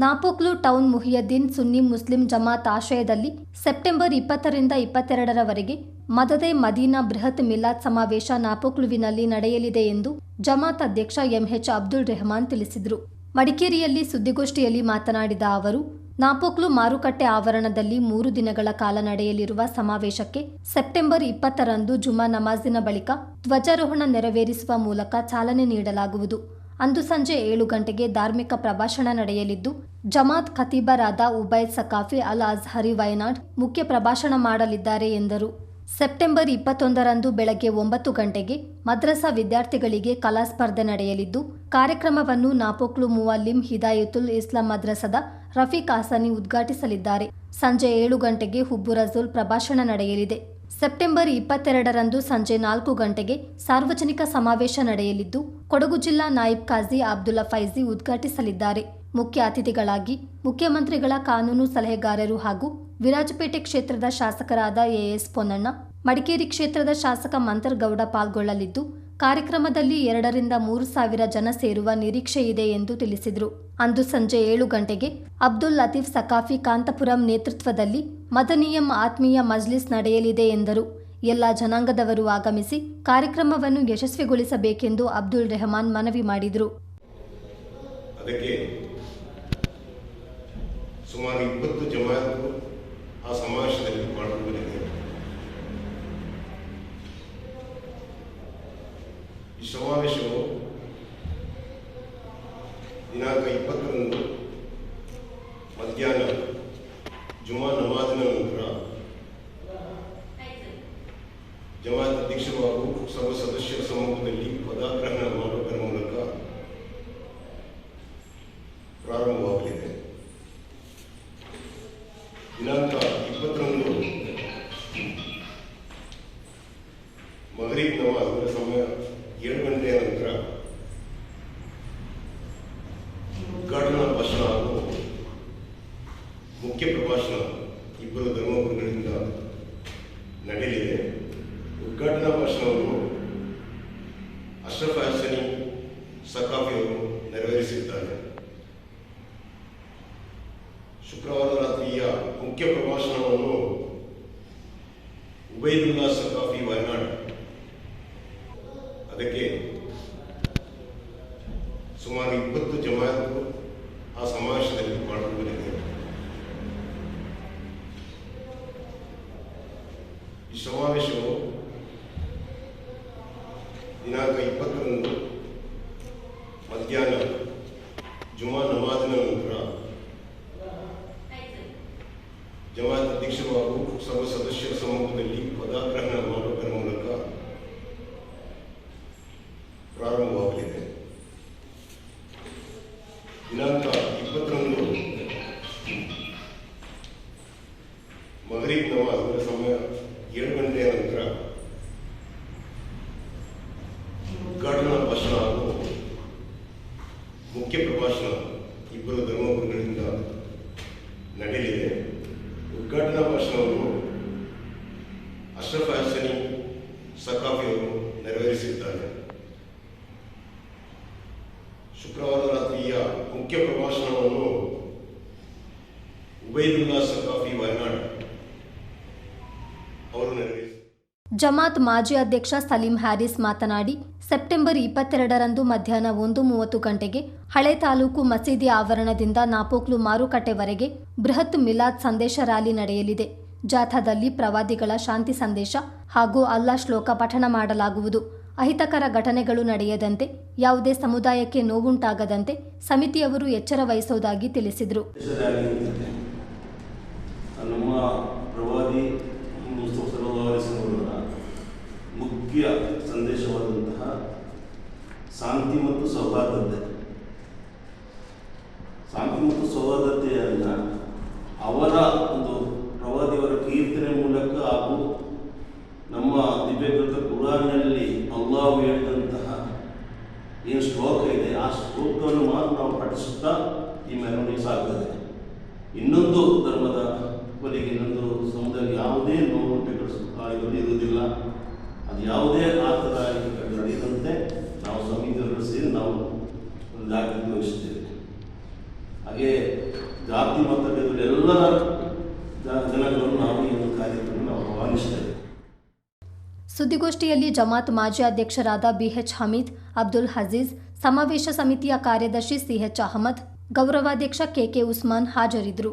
Napoklu town Muhiyaddeen Sunni Muslim Jamath ಆಶ್ರಯದಲ್ಲಿ September ಇಪ್ಪತ್ತರಿಂದ ಇಪ್ಪತ್ತೆರಡರವರೆಗೆ ಮದದೆ ಮದೀನಾ ಬೃಹತ್ ಮಿಲಾದ್ ಸಮಾವೇಶ ನಾಪೋಕ್ಲುವಿನಲ್ಲಿ ನಡೆಯಲಿದೆ ಎಂದು ಜಮಾತ್ ಅಧ್ಯಕ್ಷ ಎಂಎಚ್ ಅಬ್ದುಲ್ ರೆಹಮಾನ್ ತಿಳಿಸಿದರು. ಮಡಿಕೇರಿಯಲ್ಲಿ ಸುದ್ದಿಗೋಷ್ಠಿಯಲ್ಲಿ ಮಾತನಾಡಿದ ಅವರು, ನಾಪೋಕ್ಲು ಮಾರುಕಟ್ಟೆ ಆವರಣದಲ್ಲಿ ಮೂರು ದಿನಗಳ ಕಾಲ ನಡೆಯಲಿರುವ ಸಮಾವೇಶಕ್ಕೆ ಸೆಪ್ಟೆಂಬರ್ ಇಪ್ಪತ್ತರಂದು ಜುಮಾ ನಮಾಜಿನ ಬಳಿಕ ಧ್ವಜಾರೋಹಣ ನೆರವೇರಿಸುವ ಮೂಲಕ ಚಾಲನೆ ನೀಡಲಾಗುವುದು. ಅಂದು ಸಂಜೆ ಏಳು ಗಂಟೆಗೆ ಧಾರ್ಮಿಕ ಪ್ರಭಾಷಣ ನಡೆಯಲಿದ್ದು, ಜಮಾತ್ ಖತೀಬರಾದ ಉಬೈದ್ ಸಕಾಫಿ ಅಲ್ ಅಜ್ಹರಿ ವಯನಾಡ್ ಮುಖ್ಯ ಪ್ರಭಾಷಣ ಮಾಡಲಿದ್ದಾರೆ ಎಂದರು. ಸೆಪ್ಟೆಂಬರ್ ಇಪ್ಪತ್ತೊಂದರಂದು ಬೆಳಗ್ಗೆ ಒಂಬತ್ತು ಗಂಟೆಗೆ ಮದ್ರಸಾ ವಿದ್ಯಾರ್ಥಿಗಳಿಗೆ ಕಲಾ ಸ್ಪರ್ಧೆ ನಡೆಯಲಿದ್ದು, ಕಾರ್ಯಕ್ರಮವನ್ನು ನಾಪೋಕ್ಲು ಮುವಲ್ಲಿಂ ಹಿದಾಯತುಲ್ ಇಸ್ಲಾಂ ಮದ್ರಸದ ರಫೀಕ್ ಹಾಸನಿ ಉದ್ಘಾಟಿಸಲಿದ್ದಾರೆ. ಸಂಜೆ ಏಳು ಗಂಟೆಗೆ ಹುಬ್ಬು ರಜುಲ್ ಪ್ರಭಾಷಣ ನಡೆಯಲಿದೆ. ಸೆಪ್ಟೆಂಬರ್ ಇಪ್ಪತ್ತೆರಡರಂದು ಸಂಜೆ ನಾಲ್ಕು ಗಂಟೆಗೆ ಸಾರ್ವಜನಿಕ ಸಮಾವೇಶ ನಡೆಯಲಿದ್ದು, ಕೊಡಗು ಜಿಲ್ಲಾ ನಾಯಿಬ್ ಖಾಜಿ ಅಬ್ದುಲ್ಲಾ ಫೈಜಿ ಉದ್ಘಾಟಿಸಲಿದ್ದಾರೆ. ಮುಖ್ಯ ಅತಿಥಿಗಳಾಗಿ ಮುಖ್ಯಮಂತ್ರಿಗಳ ಕಾನೂನು ಸಲಹೆಗಾರರು ಹಾಗೂ ವಿರಾಜಪೇಟೆ ಕ್ಷೇತ್ರದ ಶಾಸಕರಾದ ಎಎಸ್ ಪೊನ್ನಣ್ಣ, ಮಡಿಕೇರಿ ಕ್ಷೇತ್ರದ ಶಾಸಕ ಮಂತರ್ಗೌಡ ಪಾಲ್ಗೊಳ್ಳಲಿದ್ದು, ಕಾರ್ಯಕ್ರಮದಲ್ಲಿ ಎರಡರಿಂದ ಮೂರು ಸಾವಿರ ಜನ ಸೇರುವ ನಿರೀಕ್ಷೆ ಇದೆ ಎಂದು ತಿಳಿಸಿದರು. ಅಂದು ಸಂಜೆ ಏಳು ಗಂಟೆಗೆ ಅಬ್ದುಲ್ ಲತೀಫ್ ಸಕಾಫಿ ಕಾಂತಪುರಂ ನೇತೃತ್ವದಲ್ಲಿ ಮದನಿಯಂ ಆತ್ಮೀಯ ಮಜ್ಲಿಸ್ ನಡೆಯಲಿದೆ ಎಂದರು. ಎಲ್ಲ ಜನಾಂಗದವರು ಆಗಮಿಸಿ ಕಾರ್ಯಕ್ರಮವನ್ನು ಯಶಸ್ವಿಗೊಳಿಸಬೇಕೆಂದು ಅಬ್ದುಲ್ ರೆಹಮಾನ್ ಮನವಿ ಮಾಡಿದರು. ಅದಕ್ಕೆ ಸುಮಾರು ಇಪ್ಪತ್ತು ಜಮಾತು ಆ ಸಮಾವೇಶದಲ್ಲಿ ಪಾಲ್ಗೊಳ್ಳಲಿದೆ ಈ ಸಮಾವೇಶವು ದಿನಾಂಕ ಇಪ್ಪತ್ತರಂದು ಮಧ್ಯಾಹ್ನ ಜುಮಾ ನಂತರ ಜಮಾತ್ ಅಧ್ಯಕ್ಷರು ಹಾಗೂ ಸರ್ವ ಸದಸ್ಯರ ಸಮ್ಮುಖದಲ್ಲಿ ಪದಾಗ್ರಹಣ ಮಾಡುವುದರ ಮೂಲಕ ಪ್ರಾರಂಭವಾಗಲಿದೆ. ದಿನಾಂಕ ಇಪ್ಪತ್ತೊಂದು ಮಗರೀಬ್ ನಮಾಜ್ ಅದರ ಸಮಯ ಏಳು ಗಂಟೆಯ ನಂತರ ಉದ್ಘಾಟನಾ ಭಾಷಣ ಹಾಗೂ ಮುಖ್ಯ ಪ್ರಭಾಷಣ ಇಬ್ಬರು ಧರ್ಮಗುರುಗಳಿಂದ ನಡೆಯಲಿದೆ. ಉದ್ಘಾಟನಾ ಭಾಷಣವನ್ನು ಅಶ್ರಫ್ ಹಸನಿ ಸಕಾಫಿ ಅವರು ನೆರವೇರಿಸಿದ್ದಾರೆ. ಶುಕ್ರವಾರ ರಾತ್ರಿಯ ಮುಖ್ಯ ಪ್ರಭಾಷಣವನ್ನು ಉಬೈದುಲ್ಲಾ ಸಕಾಫಿ ವಯನಾಡ್. ಅದಕ್ಕೆ ಸುಮಾರು ಇಪ್ಪತ್ತು ಜಮಾತು ಆ ಸಮಾವೇಶದಲ್ಲಿ ಪಾಲ್ಗೊಳ್ಳಲಿದೆ ಈ ಸಮಾವೇಶವು ದಿನಾಂಕ ಇಪ್ಪತ್ತರಂದು ಮಧ್ಯಾಹ್ನ ಜುಮಾ ನಮಾಜಿನ ನಂತರ ಜಮಾತ್ ಅಧ್ಯಕ್ಷರು ಹಾಗೂ ಸರ್ವ ಸದಸ್ಯರ ಸಮ್ಮುಖದಲ್ಲಿ ಪದಾಗ್ರಹಣ ಮಾಡುವುದರ ಮೂಲಕ ಪ್ರಾರಂಭವಾಗಲಿದೆ. ದಿನಾಂಕ ಇಪ್ಪತ್ತರಂದು ಮಗರೀಬ್ ನಮಾಜ್ ಸಮಯ ಏಳು ಗಂಟೆಯ ನಂತರ ಉದ್ಘಾಟನಾ ಭಾಷಣ ಹಾಗೂ ಮುಖ್ಯ ಪ್ರಭಾಷಣ ಇಬ್ಬರು ಧರ್ಮಗುರುಗಳಿಂದ ನಡೆಯಲಿದೆ. ಉದ್ಘಾಟನಾ ಭಾಷಣವನ್ನು ಅಶ್ರಫ್ ಹಸನಿ ಸಕಾಫಿಯವರು ನೆರವೇರಿಸಿದ್ದಾರೆ. ಶುಕ್ರವಾರ ರಾತ್ರಿಯ ಮುಖ್ಯ ಪ್ರಭಾಷಣವನ್ನು ಜಮಾತ್ ಮಾಜಿ ಅಧ್ಯಕ್ಷ ಸಲೀಂ ಹ್ಯಾರಿಸ್ ಮಾತನಾಡಿ, ಸೆಪ್ಟೆಂಬರ್ ಇಪ್ಪತ್ತೆರಡರಂದು ಮಧ್ಯಾಹ್ನ ಒಂದು ಮೂವತ್ತು ಗಂಟೆಗೆ ಹಳೆ ತಾಲೂಕು ಮಸೀದಿ ಆವರಣದಿಂದ ನಾಪೋಕ್ಲು ಮಾರುಕಟ್ಟೆವರೆಗೆ ಬೃಹತ್ ಮಿಲಾದ್ ಸಂದೇಶ ರ್ಯಾಲಿ ನಡೆಯಲಿದೆ. ಜಾಥಾದಲ್ಲಿ ಪ್ರವಾದಿಗಳ ಶಾಂತಿ ಸಂದೇಶ ಹಾಗೂ ಅಲ್ಲಾ ಶ್ಲೋಕ ಪಠಣ ಮಾಡಲಾಗುವುದು. ಅಹಿತಕರ ಘಟನೆಗಳು ನಡೆಯದಂತೆ, ಯಾವುದೇ ಸಮುದಾಯಕ್ಕೆ ನೋವುಂಟಾಗದಂತೆ ಸಮಿತಿಯವರು ಎಚ್ಚರ ವಹಿಸುವುದಾಗಿ ತಿಳಿಸಿದರು. ನಮ್ಮ ಪ್ರವಾದಿ ಶಾಂತಿ ಮತ್ತು ಸೌಹಾರ್ದತೆ. ಶಾಂತಿ ಮತ್ತು ಸೌಹಾರ್ದತೆಯನ್ನು ಅವರ ಒಂದು ಪ್ರವಾದಿಯವರ ಕೀರ್ತನೆ ಮೂಲಕ ಹಾಗೂ ನಮ್ಮ ದಿವ್ಯಗ್ರಂಥ ಕುರಾನ್ನಲ್ಲಿ ಅಲ್ಲಾಹು ಹೇಳಿದಂತಹ ಏನು ಶ್ಲೋಕ ಇದೆ, ಆ ಶ್ಲೋಕವನ್ನು ಮಾತ್ರ ನಾವು ಪಠಿಸುತ್ತಾ ಈ ಮೆರವಣಿಗೆ ಸಾಗುತ್ತದೆ ಇನ್ನೊಂದು ಧರ್ಮದ ಬರಿಗೆ ಇನ್ನೊಂದು ಸಮುದಾಯ ಯಾವುದೇ ನೋವು ಕಾಯಿಗಳು ಇರುವುದಿಲ್ಲ. ಅದು ಯಾವುದೇ ನಡೆಯದಂತೆ ನಾವು ಸಮಿತಿಯವರು ಸೇರಿ ನಾವು ಒಂದು ಜಾಗೃತಿ ವಹಿಸುತ್ತೇವೆ ಹಾಗೆ ಜಾತಿ ಮತ ಎಲ್ಲ ಜನಗಳನ್ನು ನಾವು ಈ ಒಂದು ಕಾರ್ಯಕ್ರಮ ನಾವು ಆಹ್ವಾನಿಸ್ತೇವೆ ಸುದ್ದಿಗೋಷ್ಠಿಯಲ್ಲಿ ಜಮಾತ್ ಮಾಜಿ ಅಧ್ಯಕ್ಷರಾದ ಬಿಎಚ್ ಹಮೀದ್, ಅಬ್ದುಲ್ ಹಜೀಜ್, ಸಮಾವೇಶ ಸಮಿತಿಯ ಕಾರ್ಯದರ್ಶಿ ಸಿಎಚ್ ಅಹಮದ್, ಗೌರವಾಧ್ಯಕ್ಷ ಕೆಕೆ ಉಸ್ಮಾನ್ ಹಾಜರಿದ್ದರು.